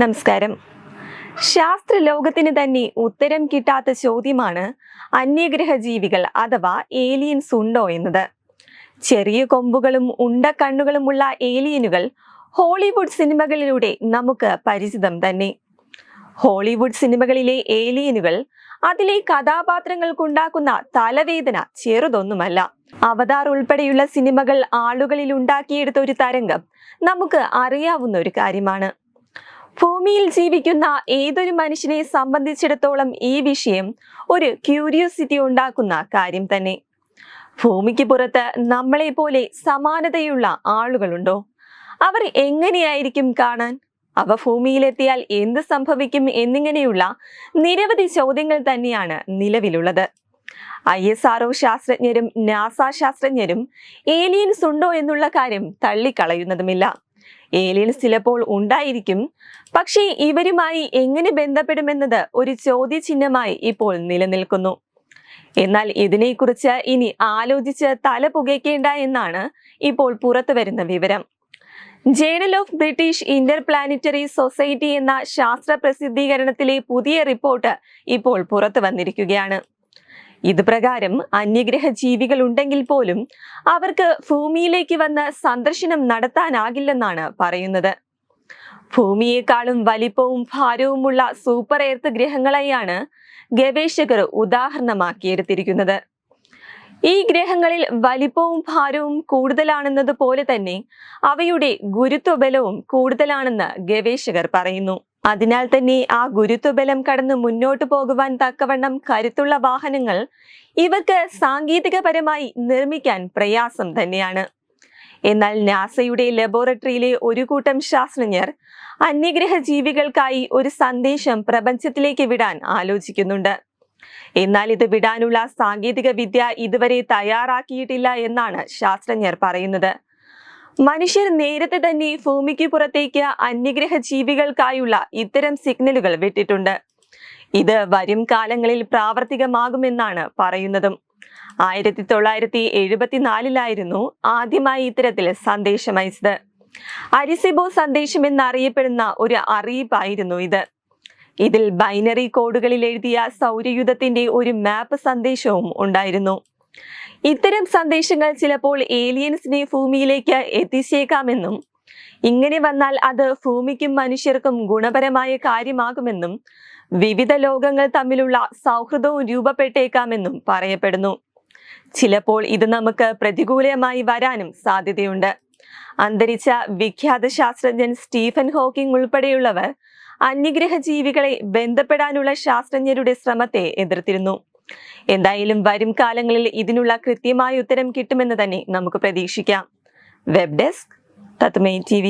നമസ്കാരം. ശാസ്ത്ര ലോകത്തിന് തന്നെ ഉത്തരം കിട്ടാത്ത ചോദ്യമാണ് അന്യഗ്രഹ ജീവികൾ അഥവാ ഏലിയൻസ് ഉണ്ടോ എന്നത്. ചെറിയ കൊമ്പുകളും ഉണ്ട കണ്ണുകളുമുള്ള ഏലിയനുകൾ ഹോളിവുഡ് സിനിമകളിലൂടെ നമുക്ക് പരിചിതം തന്നെ. ഹോളിവുഡ് സിനിമകളിലെ ഏലിയനുകൾ അതിലെ കഥാപാത്രങ്ങൾക്കുണ്ടാക്കുന്ന തലവേദന ചെറുതൊന്നുമല്ല. അവതാർ ഉൾപ്പെടെയുള്ള സിനിമകൾ ആളുകളിൽ ഉണ്ടാക്കിയെടുത്ത ഒരു തരംഗം നമുക്ക് അറിയാവുന്ന ഒരു കാര്യമാണ്. ഭൂമിയിൽ ജീവിക്കുന്ന ഏതൊരു മനുഷ്യനെ സംബന്ധിച്ചിടത്തോളം ഈ വിഷയം ഒരു ക്യൂരിയോസിറ്റി ഉണ്ടാക്കുന്ന കാര്യം തന്നെ. ഭൂമിക്ക് പുറത്ത് നമ്മളെ പോലെ സമാനതയുള്ള ആളുകളുണ്ടോ? അവർ എങ്ങനെയായിരിക്കും കാണാൻ? അവ ഭൂമിയിലെത്തിയാൽ എന്ത് സംഭവിക്കും എന്നിങ്ങനെയുള്ള നിരവധി ചോദ്യങ്ങൾ തന്നെയാണ് നിലവിലുള്ളത്. ഐ എസ് ആർഒ ശാസ്ത്രജ്ഞരും നാസ ശാസ്ത്രജ്ഞരും ഏലിയൻസ് ഉണ്ടോ എന്നുള്ള കാര്യം തള്ളിക്കളയുന്നതുമില്ല. ഏലിയൻസ് ചിലപ്പോൾ ഉണ്ടായിരിക്കും. പക്ഷേ ഇവരുമായി എങ്ങനെ ബന്ധപ്പെടുമെന്നത് ഒരു ചോദ്യചിഹ്നമായി ഇപ്പോൾ നിലനിൽക്കുന്നു. എന്നാൽ ഇതിനെക്കുറിച്ച് ഇനി ആലോചിച്ച് തല പുകയ്ക്കേണ്ട എന്നാണ് ഇപ്പോൾ പുറത്തു വരുന്ന വിവരം. Journal of British interplanetary society എന്ന ശാസ്ത്ര പ്രസിദ്ധീകരണത്തിലെ പുതിയ റിപ്പോർട്ട് ഇപ്പോൾ പുറത്തു വന്നിരിക്കുകയാണ്. ഇത് പ്രകാരം അന്യഗ്രഹ ജീവികൾ ഉണ്ടെങ്കിൽ പോലും അവർക്ക് ഭൂമിയിലേക്ക് വന്ന് സന്ദർശനം നടത്താനാകില്ലെന്നാണ് പറയുന്നത്. ഭൂമിയേക്കാളും വലിപ്പവും ഭാരവുമുള്ള സൂപ്പർ എർത്ത് ഗ്രഹങ്ങളെയാണ് ഗവേഷകർ ഉദാഹരണമാക്കിയെടുത്തിരിക്കുന്നത്. ഈ ഗ്രഹങ്ങളിൽ വലിപ്പവും ഭാരവും കൂടുതലാണെന്നതുപോലെ തന്നെ അവയുടെ ഗുരുത്വബലവും കൂടുതലാണെന്ന് ഗവേഷകർ പറയുന്നു. അതിനാൽ തന്നെ ആ ഗുരുത്വബലം കടന്ന് മുന്നോട്ടു പോകുവാൻ തക്കവണ്ണം കരുത്തുള്ള വാഹനങ്ങൾ ഇവർക്ക് സാങ്കേതികപരമായി നിർമ്മിക്കാൻ പ്രയാസം തന്നെയാണ്. എന്നാൽ നാസയുടെ ലബോറട്ടറിയിലെ ഒരു കൂട്ടം ശാസ്ത്രജ്ഞർ അന്യഗ്രഹ ജീവികൾക്കായി ഒരു സന്ദേശം പ്രപഞ്ചത്തിലേക്ക് വിടാൻ ആലോചിക്കുന്നുണ്ട്. എന്നാൽ ഇത് വിടാനുള്ള സാങ്കേതിക വിദ്യ ഇതുവരെ തയ്യാറാക്കിയിട്ടില്ല എന്നാണ് ശാസ്ത്രജ്ഞർ പറയുന്നത്. മനുഷ്യർ നേരത്തെ തന്നെ ഭൂമിക്ക് പുറത്തേക്ക് അന്യഗ്രഹ ജീവികൾക്കായുള്ള ഇത്തരം സിഗ്നലുകൾ വിട്ടിട്ടുണ്ട്. ഇത് വരും കാലങ്ങളിൽ പ്രാവർത്തികമാകുമെന്നാണ് പറയുന്നതും. ആയിരത്തി തൊള്ളായിരത്തി എഴുപത്തിനാലിലായിരുന്നു ആദ്യമായി ഇത്തരത്തിൽ സന്ദേശം അയച്ചത് അരിസിബോ സന്ദേശം എന്നറിയപ്പെടുന്ന ഒരു അറിയിപ്പായിരുന്നു ഇത്. ഇതിൽ ബൈനറി കോഡുകളിൽ എഴുതിയ സൗരയുധത്തിന്റെ ഒരു മാപ്പ് സന്ദേശവും ഉണ്ടായിരുന്നു. ഇത്തരം സന്ദേശങ്ങൾ ചിലപ്പോൾ ഏലിയൻസിനെ ഭൂമിയിലേക്ക് എത്തിച്ചേക്കാമെന്നും ഇങ്ങനെ വന്നാൽ അത് ഭൂമിക്കും മനുഷ്യർക്കും ഗുണപരമായ കാര്യമാകുമെന്നും വിവിധ ലോകങ്ങൾ തമ്മിലുള്ള സൗഹൃദവും രൂപപ്പെട്ടേക്കാമെന്നും പറയപ്പെടുന്നു. ചിലപ്പോൾ ഇത് നമുക്ക് പ്രതികൂലമായി വരാനും സാധ്യതയുണ്ട്. അന്തരിച്ച വിഖ്യാത ശാസ്ത്രജ്ഞൻ സ്റ്റീഫൻ ഹോക്കിംഗ് ഉൾപ്പെടെയുള്ളവർ അന്യഗ്രഹ ജീവികളെ ബന്ധപ്പെടാനുള്ള ശാസ്ത്രജ്ഞരുടെ ശ്രമത്തെ എതിർത്തിരുന്നു. എന്തായാലും വരും കാലങ്ങളിൽ ഇതിനുള്ള കൃത്യമായ ഉത്തരം കിട്ടുമെന്ന് തന്നെ നമുക്ക് പ്രതീക്ഷിക്കാം. Web desk തത്മേ T